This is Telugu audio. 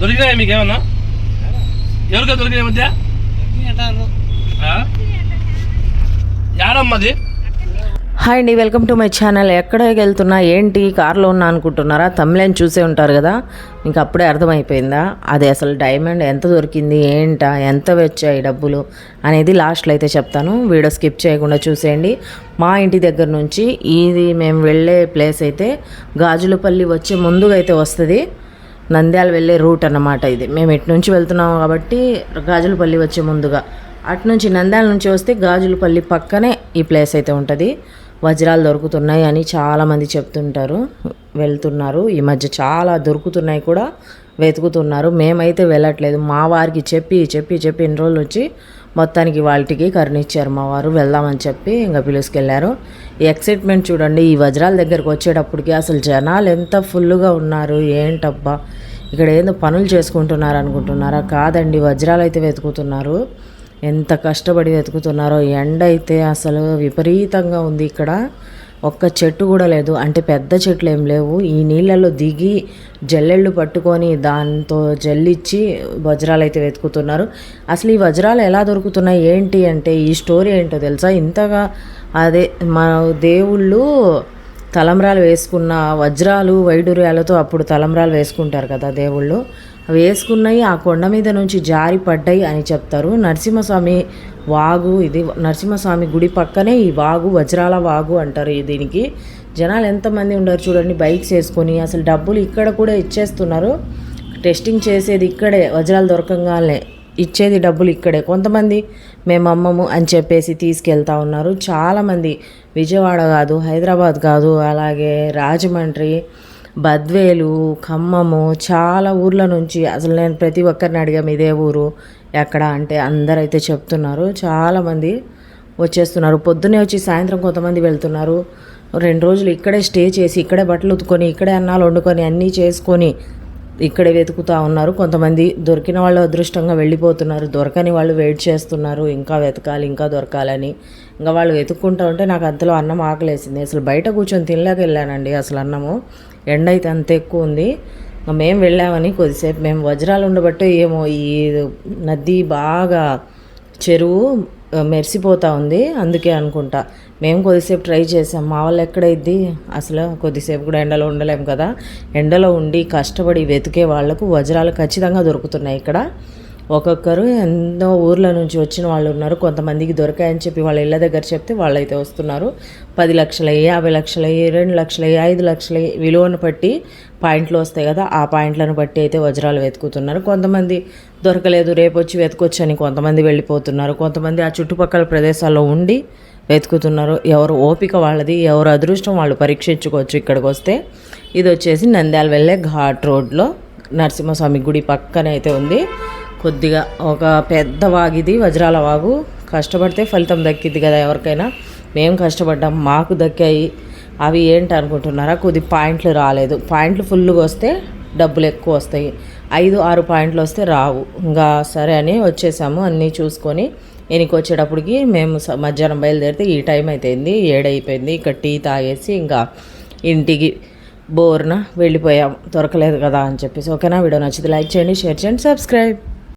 దొరికినాయా మీకేమన్నా? ఎవరికో దొరికినాయి మధ్య? యాడమ్మది హాయ్ అండి వెల్కమ్ టు మై ఛానల్. ఎక్కడికి వెళ్తున్నా ఏంటి కార్లో ఉన్నా అనుకుంటున్నారా? తమిళని చూసే ఉంటారు కదా? మీకు అప్పుడే అర్థమైపోయిందా? అది అసలు డైమండ్ ఎంత దొరికింది ఏంటా ఎంత వచ్చాయి డబ్బులు అనేది లాస్ట్లో అయితే చెప్తాను. వీడియో స్కిప్ చేయకుండా చూసేయండి. మా ఇంటి దగ్గర నుంచి ఇది మేము వెళ్ళే ప్లేస్ అయితే గాజులపల్లి వచ్చే ముందుగా అయితే వస్తుంది. నంద్యాల వెళ్ళే రూట్ అన్నమాట ఇది. మేము ఇటు నుంచి వెళ్తున్నాం కాబట్టి గాజులపల్లి వచ్చే ముందుగా. అటు నుంచి నంద్యాల నుంచి వస్తే గాజులపల్లి పక్కనే ఈ ప్లేస్ అయితే ఉంటుంది. వజ్రాలు దొరుకుతున్నాయి అని చాలామంది చెప్తుంటారు. వెళ్తున్నారు. ఈ మధ్య చాలా దొరుకుతున్నాయి కూడా. వెతుకుతున్నారు. మేమైతే వెళ్ళట్లేదు. మా వారికి చెప్పి చెప్పి చెప్పి ఇన్ని రోజులు వచ్చి మొత్తానికి వాళ్ళకి కరుణిచ్చారు మా వారు. వెళ్దామని చెప్పి ఇంకా పిలుచుకెళ్ళారు ఎక్సైట్మెంట్ చూడండి ఈ వజ్రాల దగ్గరకు వచ్చేటప్పటికి అసలు జనాలు ఎంత ఫుల్గా ఉన్నారు. ఏంటబ్బా? ఇక్కడ ఏందో పనులు చేసుకుంటున్నారు అనుకుంటున్నారా? కాదండి వజ్రాలు అయితే వెతుకుతున్నారు. ఎంత కష్టపడి వెతుకుతున్నారో. ఎండ అయితే అసలు విపరీతంగా ఉంది ఇక్కడ. ఒక్క చెట్టు కూడా లేదు. అంటే పెద్ద చెట్లు ఏం లేవు. ఈ నీళ్ళలో దిగి జల్లెళ్ళు పట్టుకొని దాంతో జల్లిచ్చి వజ్రాలు అయితే వెతుకుతున్నారు. అసలు ఈ వజ్రాలు ఎలా దొరుకుతున్నాయి? ఏంటి అంటే ఈ స్టోరీ ఏంటో తెలుసా? ఇంతగా అదే మా దేవుళ్ళు తలంబ్రాలు వేసుకున్న వజ్రాలు వైడూర్యాలతో అప్పుడు తలంబ్రాలు వేసుకుంటారు కదా దేవుళ్ళు. వేసుకున్నాయి ఆ కొండ మీద నుంచి జారి పడ్డాయి అని చెప్తారు. నరసింహస్వామి వాగు ఇది నరసింహస్వామి గుడి పక్కనే ఈ వాగు వజ్రాల వాగు అంటారు ఈ దీనికి. జనాలు ఎంతమంది ఉండరు చూడండి బైక్స్ వేసుకొని అసలు డబ్బులు ఇక్కడ కూడా ఇచ్చేస్తున్నారు. టెస్టింగ్ చేసేది ఇక్కడే వజ్రాలు దొరకంగానే ఇచ్చేది డబ్బులు ఇక్కడే. కొంతమంది మేము అమ్మము అని చెప్పేసి తీసుకెళ్తా ఉన్నారు. చాలామంది విజయవాడ కాదు హైదరాబాద్ కాదు అలాగే రాజమండ్రి బద్వేలు ఖమ్మము చాలా ఊర్ల నుంచి అసలు నేను ప్రతి ఒక్కరిని అడిగాము ఇదే ఊరు ఎక్కడ అంటే అందరైతే చెప్తున్నారు. చాలామంది వచ్చేస్తున్నారు. పొద్దున్నే వచ్చి సాయంత్రం కొంతమంది వెళ్తున్నారు. రెండు రోజులు ఇక్కడే స్టే చేసి ఇక్కడే బట్టలు ఉతుకొని ఇక్కడే అన్నాలు వండుకొని అన్నీ చేసుకొని ఇక్కడే వెతుకుతూ ఉన్నారు. కొంతమంది దొరికిన వాళ్ళు అదృష్టంగా వెళ్ళిపోతున్నారు. దొరకని వాళ్ళు వెయిట్ చేస్తున్నారు. ఇంకా వెతకాలి ఇంకా దొరకాలని. ఇంకా వాళ్ళు వెతుక్కుంటూ ఉంటే నాకు అంతలో అన్నం ఆకలేసింది. అసలు బయట కూర్చొని తినలేక వెళ్ళానండి అసలు అన్నము. ఎండ అయితే అంత ఎక్కువ ఉంది. మేము వెళ్ళామని కొద్దిసేపు మేము వజ్రాలు ఉండబట్టే ఏమో ఈ నది బాగా చెరువు మెరిసిపోతా ఉంది. అందుకే అనుకుంటా. మేము కొద్దిసేపు ట్రై చేసాం. మా వాళ్ళు ఎక్కడైద్ది అసలు కొద్దిసేపు కూడా ఎండలో ఉండలేము కదా. ఎండలో ఉండి కష్టపడి వెతికే వాళ్ళకు వజ్రాలు ఖచ్చితంగా దొరుకుతున్నాయి ఇక్కడ. ఒక్కొక్కరు ఎన్నో ఊర్ల నుంచి వచ్చిన వాళ్ళు ఉన్నారు. కొంతమందికి దొరికాయని చెప్పి వాళ్ళ ఇళ్ళ దగ్గర చెప్తే వాళ్ళైతే వస్తున్నారు. పది లక్షలయ్యి యాభై లక్షలయ్యి రెండు లక్షలయ్యి ఐదు లక్షలయ్యి విలువను బట్టి పాయింట్లు వస్తాయి కదా ఆ పాయింట్లను బట్టి అయితే వజ్రాలు వెతుకుతున్నారు. కొంతమంది దొరకలేదు రేపు వచ్చి వెతకొచ్చు అని కొంతమంది వెళ్ళిపోతున్నారు. కొంతమంది ఆ చుట్టుపక్కల ప్రదేశాల్లో ఉండి వెతుకుతున్నారు. ఎవరు ఓపిక వాళ్ళది ఎవరు అదృష్టం వాళ్ళు పరీక్షించుకోవచ్చు ఇక్కడికి వస్తే. ఇది వచ్చేసి నంద్యాల వెళ్ళే ఘాట్ రోడ్లో నరసింహస్వామి గుడి పక్కన అయితే ఉంది. కొద్దిగా ఒక పెద్ద వాగిది వజ్రాల వాగు. కష్టపడితే ఫలితం దక్కిద్ది కదా ఎవరికైనా. మేము కష్టపడ్డాం మాకు దక్కాయి. అవి ఏంటి అనుకుంటున్నారా? కొద్ది పాయింట్లు రాలేదు. పాయింట్లు ఫుల్గా వస్తే డబ్బులు ఎక్కువ వస్తాయి. ఐదు ఆరు పాయింట్లు వస్తే రావు. ఇంకా సరే అని వచ్చేసాము. అన్నీ చూసుకొని ఈయనకి వచ్చేటప్పటికి మేము మధ్యాహ్నం బయలుదేరితే ఈ టైం అయిపోయింది. ఏడైపోయింది. ఇక్కడ టీ తాగేసి ఇంకా ఇంటికి బోర్న వెళ్ళిపోయాం. దొరకలేదు కదా అని చెప్పేసి. ఓకేనా? వీడియో నచ్చితే లైక్ చేయండి షేర్ చేయండి సబ్స్క్రైబ్.